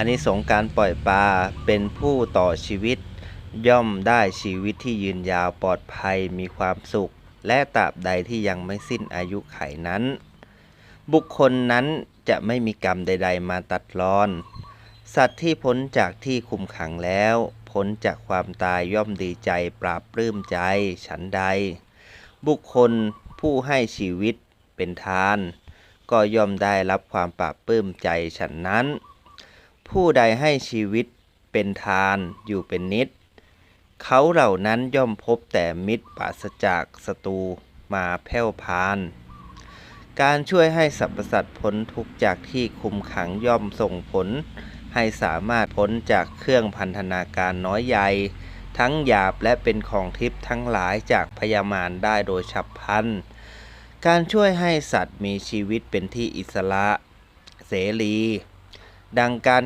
อานิสงส์การปล่อยปลาเป็นผู้ต่อชีวิต ย่อมได้ชีวิตที่ยืนยาวปลอดภัยมีความสุข และตราบใดที่ยังไม่สิ้นอายุไขนั้น บุคคลนั้นจะไม่มีกรรมใด ๆ มาตัดรอน สัตว์ที่พ้นจากที่คุมขังแล้ว พ้นจากความตายย่อมดีใจปราบปลื้มใจ ฉันใด บุคคลผู้ให้ชีวิตเป็นทาน ก็ย่อมได้รับความปราบปลื้มใจฉันนั้น ผู้ใดให้ชีวิตเป็นทานอยู่เป็นนิด เขาเหล่านั้นย่อมพบแต่มิตรปราศจากศัตรูมาแผ่วพาน การช่วยให้สรรพสัตว์พ้นทุกข์จากที่คุมขังย่อมส่งผล ให้สามารถพ้นจากเครื่องพันธนาการน้อยใหญ่ ทั้งหยาบและเป็นของทิพย์ทั้งหลายจากพยามารได้โดยฉับพลัน การช่วยให้สัตว์มีชีวิตเป็นที่อิสระ เสรี ดังการ